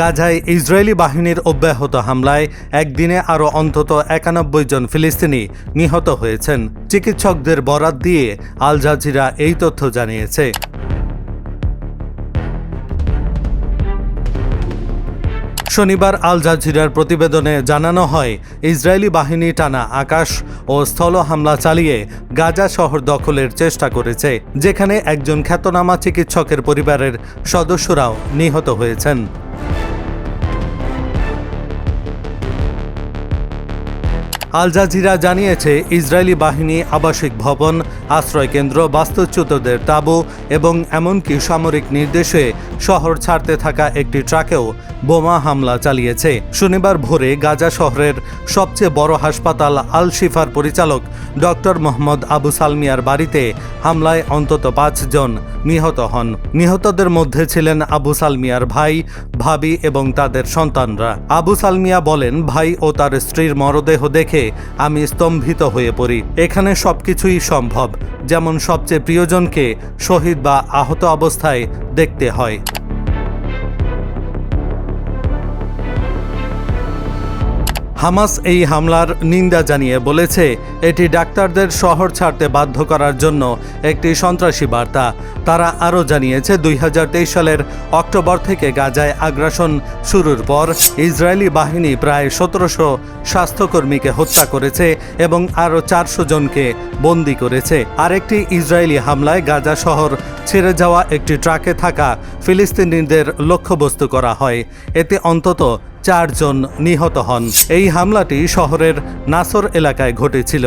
গাজায় ইসরায়েলি বাহিনীর অব্যাহত হামলায় একদিনে আরও অন্তত একানব্বই জন ফিলিস্তিনি নিহত হয়েছেন। চিকিৎসকদের বরাত দিয়ে আল জাজিরা এই তথ্য জানিয়েছে। শনিবার আল জাজিরার প্রতিবেদনে জানানো হয়, ইসরায়েলি বাহিনী টানা আকাশ ও স্থল হামলা চালিয়ে গাজা শহর দখলের চেষ্টা করেছে, যেখানে একজন খ্যাতনামা চিকিৎসকের পরিবারের সদস্যরাও নিহত হয়েছেন। আল জাজিরা জানিয়েছে, ইসরায়েলি বাহিনী আবাসিক ভবন আশ্রয়কেন্দ্র বাস্তুচ্যুতদের তাঁবু এবং এমনকি সামরিক নির্দেশে শহর ছাড়তে থাকা একটি ট্রাকেও বোমা হামলা চালিয়েছে। শনিবার ভোরে গাজা শহরের সবচেয়ে বড় হাসপাতাল আল শিফার পরিচালক ডক্টর মোহাম্মদ আবু সালমিয়ার বাড়িতে হামলায় অন্তত পাঁচজন নিহত হন। নিহতদের মধ্যে ছিলেন আবু সালমিয়ার ভাই, ভাবি এবং তাদের সন্তানরা। আবু সালমিয়া বলেন, ভাই ও তার স্ত্রীর মরদেহ দেখে আমি স্তম্ভিত হয়ে পড়ি। এখানে সবকিছুই সম্ভব। যেমন সবচেয়ে প্রিয়জনকে শহীদ বা আহত অবস্থায় দেখতে হয়। হামাস এই হামলার নিন্দা জানিয়ে বলেছে, এটি ডাক্তারদের শহর ছাড়তে বাধ্য করার জন্য একটি সন্ত্রাসী বার্তা। তারা আরও জানিয়েছে, দুই হাজার তেইশ সালের অক্টোবর থেকে গাজায় আগ্রাসন শুরুর পর ইসরায়েলি বাহিনী প্রায় সতেরোশো স্বাস্থ্যকর্মীকে হত্যা করেছে এবং আরও চারশো জনকে বন্দি করেছে। আরেকটি ইসরায়েলি হামলায় গাজা শহর ছেড়ে যাওয়া একটি ট্রাকে থাকা ফিলিস্তিনিদের লক্ষ্যবস্তু করা হয়। এতে অন্তত চারজন নিহত হন। এই হামলাটি শহরের নাসর এলাকায় ঘটেছিল।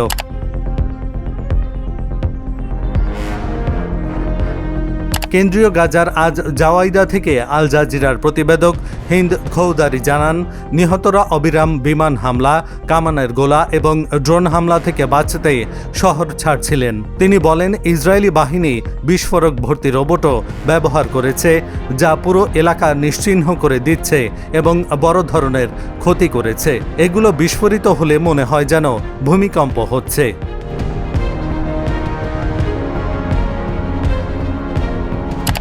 কেন্দ্রীয় গাজার আজ জাওয়াইদা থেকে আল জাজিরার প্রতিবেদক হিন্দ খৌদারি জানান, নিহতরা অবিরাম বিমান হামলা, কামানের গোলা এবং ড্রোন হামলা থেকে বাঁচতে শহর ছাড়ছিলেন। তিনি বলেন, ইসরায়েলি বাহিনী বিস্ফোরক ভর্তি রোবটও ব্যবহার করেছে, যা পুরো এলাকা নিশ্চিহ্ন করে দিচ্ছে এবং বড় ধরনের ক্ষতি করেছে। এগুলো বিস্ফোরিত হলে মনে হয় যেন ভূমিকম্প হচ্ছে।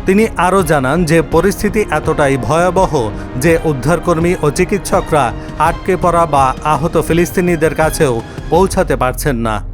তিনি আরও জানান যে পরিস্থিতি এতটাই ভয়াবহ যে উদ্ধারকর্মী ও চিকিৎসকরা আটকে পড়া বা আহত ফিলিস্তিনিদের কাছেও পৌঁছাতে পারছেন না।